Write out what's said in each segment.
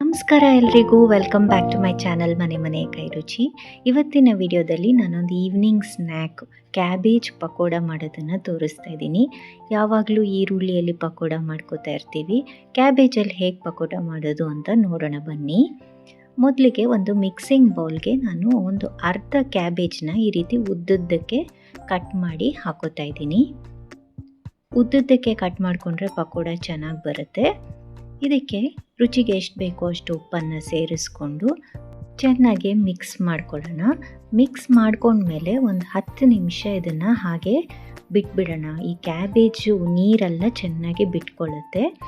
ನಮಸ್ಕಾರ ಎಲ್ರಿಗೂ. Welcome back to my channel ಮನೆ ಮನೆ ಕೈ ರುಚಿ. ಇವತ್ತಿನ ವಿಡಿಯೋದಲ್ಲಿ ನಾನೊಂದು ಈವ್ನಿಂಗ್ ಸ್ನ್ಯಾಕ್ ಕ್ಯಾಬೇಜ್ ಪಕೋಡ ಮಾಡೋದನ್ನು ತೋರಿಸ್ತಾ ಇದ್ದೀನಿ. ಯಾವಾಗಲೂ ಈರುಳ್ಳಿಯಲ್ಲಿ ಪಕೋಡ ಮಾಡ್ಕೋತಾ ಇರ್ತೀವಿ. ಕ್ಯಾಬೇಜಲ್ಲಿ ಹೇಗೆ ಪಕೋಡ ಮಾಡೋದು ಅಂತ ನೋಡೋಣ ಬನ್ನಿ. ಮೊದಲಿಗೆ ಒಂದು ಮಿಕ್ಸಿಂಗ್ ಬೌಲ್ಗೆ ನಾನು ಒಂದು ಅರ್ಧ ಕ್ಯಾಬೇಜ್ನ ಈ ರೀತಿ ಉದ್ದುದ್ದಕ್ಕೆ ಕಟ್ ಮಾಡಿ ಹಾಕೋತಾ ಇದ್ದೀನಿ. ಉದ್ದುದ್ದಕ್ಕೆ ಕಟ್ ಮಾಡಿಕೊಂಡ್ರೆ ಪಕೋಡ ಚೆನ್ನಾಗಿ ಬರುತ್ತೆ. ಇದಕ್ಕೆ ರುಚಿಗೆ ಎಷ್ಟು ಬೇಕೋ ಅಷ್ಟು ಉಪ್ಪನ್ನು ಸೇರಿಸ್ಕೊಂಡು ಚೆನ್ನಾಗಿ ಮಿಕ್ಸ್ ಮಾಡ್ಕೊಳ್ಳೋಣ. ಮಿಕ್ಸ್ ಮಾಡ್ಕೊಂಡ್ಮೇಲೆ ಒಂದು ಹತ್ತು ನಿಮಿಷ ಇದನ್ನು ಹಾಗೆ ಬಿಟ್ಬಿಡೋಣ. ಈ ಕ್ಯಾಬೇಜು ನೀರೆಲ್ಲ ಚೆನ್ನಾಗಿ ಬಿಟ್ಕೊಳ್ಳುತ್ತೆ.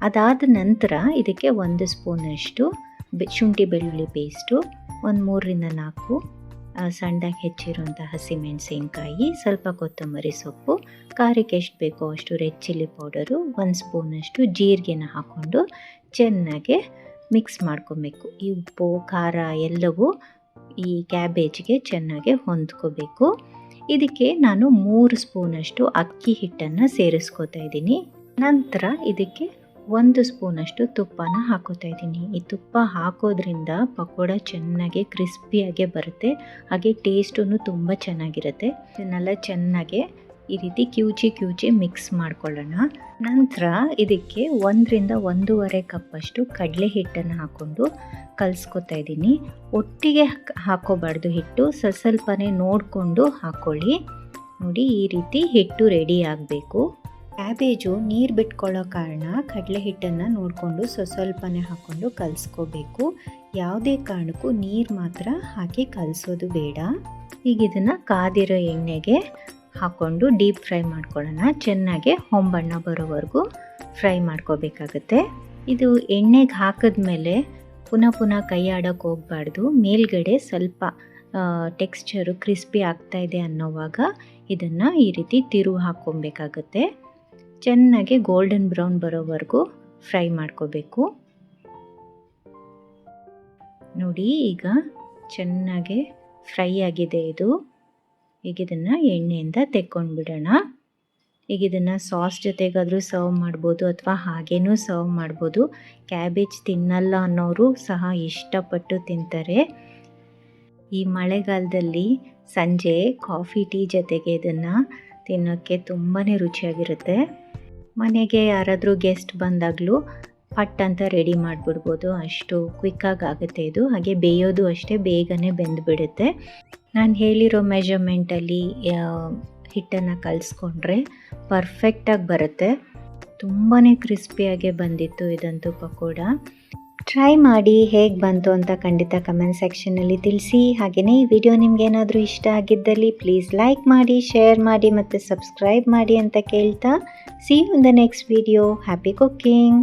ಅದಾದ ನಂತರ ಇದಕ್ಕೆ ಒಂದು ಸ್ಪೂನಷ್ಟು ಶುಂಠಿ ಬೆಳ್ಳುಳ್ಳಿ ಪೇಸ್ಟು ಒಂದು ಮೂರರಿಂದ ನಾಲ್ಕು ಸಣ್ಣದಾಗಿ ಹೆಚ್ಚಿರುವಂಥ ಹಸಿಮೆಣಸಿನ್ಕಾಯಿ, ಸ್ವಲ್ಪ ಕೊತ್ತಂಬರಿ ಸೊಪ್ಪು, ಖಾರಕ್ಕೆ ಎಷ್ಟು ಬೇಕೋ ಅಷ್ಟು ರೆಡ್ ಚಿಲ್ಲಿ ಪೌಡರು, ಒಂದು ಸ್ಪೂನಷ್ಟು ಜೀರಿಗೆನ ಹಾಕ್ಕೊಂಡು ಚೆನ್ನಾಗಿ ಮಿಕ್ಸ್ ಮಾಡ್ಕೊಬೇಕು. ಈ ಉಪ್ಪು, ಖಾರ ಎಲ್ಲವೂ ಈ ಕ್ಯಾಬೇಜ್ಗೆ ಚೆನ್ನಾಗಿ ಹೊಂದ್ಕೋಬೇಕು. ಇದಕ್ಕೆ ನಾನು ಮೂರು ಸ್ಪೂನಷ್ಟು ಅಕ್ಕಿ ಹಿಟ್ಟನ್ನು ಸೇರಿಸ್ಕೋತಾ ಇದ್ದೀನಿ. ನಂತರ ಇದಕ್ಕೆ ಒಂದು ಸ್ಪೂನಷ್ಟು ತುಪ್ಪನ ಹಾಕೋತಾ ಇದ್ದೀನಿ. ಈ ತುಪ್ಪ ಹಾಕೋದ್ರಿಂದ ಪಕೋಡ ಚೆನ್ನಾಗಿ ಕ್ರಿಸ್ಪಿಯಾಗೆ ಬರುತ್ತೆ. ಹಾಗೆ ಟೇಸ್ಟೂ ತುಂಬ ಚೆನ್ನಾಗಿರುತ್ತೆ. ಇದನ್ನೆಲ್ಲ ಚೆನ್ನಾಗಿ ಈ ರೀತಿ ಕ್ಯೂಚಿ ಕ್ಯೂಚಿ ಮಿಕ್ಸ್ ಮಾಡ್ಕೊಳ್ಳೋಣ. ನಂತರ ಇದಕ್ಕೆ ಒಂದರಿಂದ ಒಂದೂವರೆ ಕಪ್ಪಷ್ಟು ಕಡಲೆ ಹಿಟ್ಟನ್ನು ಹಾಕ್ಕೊಂಡು ಕಲಿಸ್ಕೊತಾ ಇದ್ದೀನಿ. ಒಟ್ಟಿಗೆ ಹಾಕೋಬಾರ್ದು ಹಿಟ್ಟು. ಸ್ವಲ್ಪ ಸ್ವಲ್ಪನೇ ನೋಡಿಕೊಂಡು ಹಾಕ್ಕೊಳ್ಳಿ ನೋಡಿ ಈ ರೀತಿ ಹಿಟ್ಟು ರೆಡಿ ಆಗಬೇಕು. ಕ್ಯಾಬೇಜು ನೀರು ಬಿಟ್ಕೊಳ್ಳೋ ಕಾರಣ ಕಡಲೆ ಹಿಟ್ಟನ್ನು ನೋಡಿಕೊಂಡು ಸ್ವಸ್ವಲ್ಪನೇ ಹಾಕ್ಕೊಂಡು ಕಲಿಸ್ಕೋಬೇಕು. ಯಾವುದೇ ಕಾರಣಕ್ಕೂ ನೀರು ಮಾತ್ರ ಹಾಕಿ ಕಲಿಸೋದು ಬೇಡ. ಈಗ ಇದನ್ನು ಕಾದಿರೋ ಎಣ್ಣೆಗೆ ಹಾಕ್ಕೊಂಡು ಡೀಪ್ ಫ್ರೈ ಮಾಡ್ಕೊಳ್ಳೋಣ. ಚೆನ್ನಾಗಿ ಹೊಂಬಣ್ಣ ಬರೋವರೆಗೂ ಫ್ರೈ ಮಾಡ್ಕೋಬೇಕಾಗತ್ತೆ. ಇದು ಎಣ್ಣೆಗೆ ಹಾಕಿದ್ಮೇಲೆ ಪುನಃ ಪುನಃ ಕೈ ಆಡೋಕ್ಕೆ ಹೋಗ್ಬಾರ್ದು. ಮೇಲ್ಗಡೆ ಸ್ವಲ್ಪ ಟೆಕ್ಸ್ಚರು ಕ್ರಿಸ್ಪಿ ಆಗ್ತಾ ಇದೆ ಅನ್ನೋವಾಗ ಇದನ್ನು ಈ ರೀತಿ ತಿರುವು ಹಾಕ್ಕೊಬೇಕಾಗತ್ತೆ. ಚೆನ್ನಾಗಿ ಗೋಲ್ಡನ್ ಬ್ರೌನ್ ಬರೋವರೆಗೂ ಫ್ರೈ ಮಾಡ್ಕೋಬೇಕು. ನೋಡಿ, ಈಗ ಚೆನ್ನಾಗಿ ಫ್ರೈ ಆಗಿದೆ ಇದು. ಈಗ ಇದನ್ನು ಎಣ್ಣೆಯಿಂದ ತೆಕ್ಕೊಂಡು ಬಿಡೋಣ ಈಗ ಇದನ್ನು ಸಾಸ್ ಜೊತೆಗಾದರೂ ಸರ್ವ್ ಮಾಡ್ಬೋದು ಅಥವಾ ಹಾಗೇನೂ ಸರ್ವ್ ಮಾಡ್ಬೋದು. ಕ್ಯಾಬೇಜ್ ತಿನ್ನಲ್ಲ ಅನ್ನೋರು ಸಹ ಇಷ್ಟಪಟ್ಟು ತಿಂತಾರೆ. ಈ ಮಳೆಗಾಲದಲ್ಲಿ ಸಂಜೆ ಕಾಫಿ ಟೀ ಜೊತೆಗೆ ಇದನ್ನು ತಿನ್ನೋಕ್ಕೆ ತುಂಬಾ ರುಚಿಯಾಗಿರುತ್ತೆ. ಮನೆಗೆ ಯಾರಾದರೂ ಗೆಸ್ಟ್ ಬಂದಾಗಲೂ ಪಟ್ ಅಂತ ರೆಡಿ ಮಾಡಿಬಿಡ್ಬೋದು. ಅಷ್ಟು ಕ್ವಿಕ್ಕಾಗಿ ಆಗುತ್ತೆ ಇದು. ಹಾಗೆ ಬೇಯೋದು ಅಷ್ಟೇ, ಬೇಗನೆ ಬೆಂದುಬಿಡುತ್ತೆ. ನಾನು ಹೇಳಿರೋ ಮೆಜರ್ಮೆಂಟಲ್ಲಿ ಹಿಟ್ಟನ್ನು ಕಲಿಸ್ಕೊಂಡ್ರೆ ಪರ್ಫೆಕ್ಟಾಗಿ ಬರುತ್ತೆ. ತುಂಬಾ ಕ್ರಿಸ್ಪಿಯಾಗೆ ಬಂದಿತ್ತು ಇದಂತೂ ಪಕೋಡ. ಟ್ರೈ ಮಾಡಿ ಹೇಗೆ ಬಂತು ಅಂತ ಖಂಡಿತ ಕಮೆಂಟ್ ಸೆಕ್ಷನಲ್ಲಿ ತಿಳಿಸಿ. ಹಾಗೆಯೇ ಈ ವಿಡಿಯೋ ನಿಮಗೇನಾದರೂ ಇಷ್ಟ ಆಗಿದ್ದಲ್ಲಿ ಪ್ಲೀಸ್ ಲೈಕ್ ಮಾಡಿ ಶೇರ್ ಮಾಡಿ ಮತ್ತು ಸಬ್ಸ್ಕ್ರೈಬ್ ಮಾಡಿ ಅಂತ ಕೇಳ್ತಾ. See in the next video happy cooking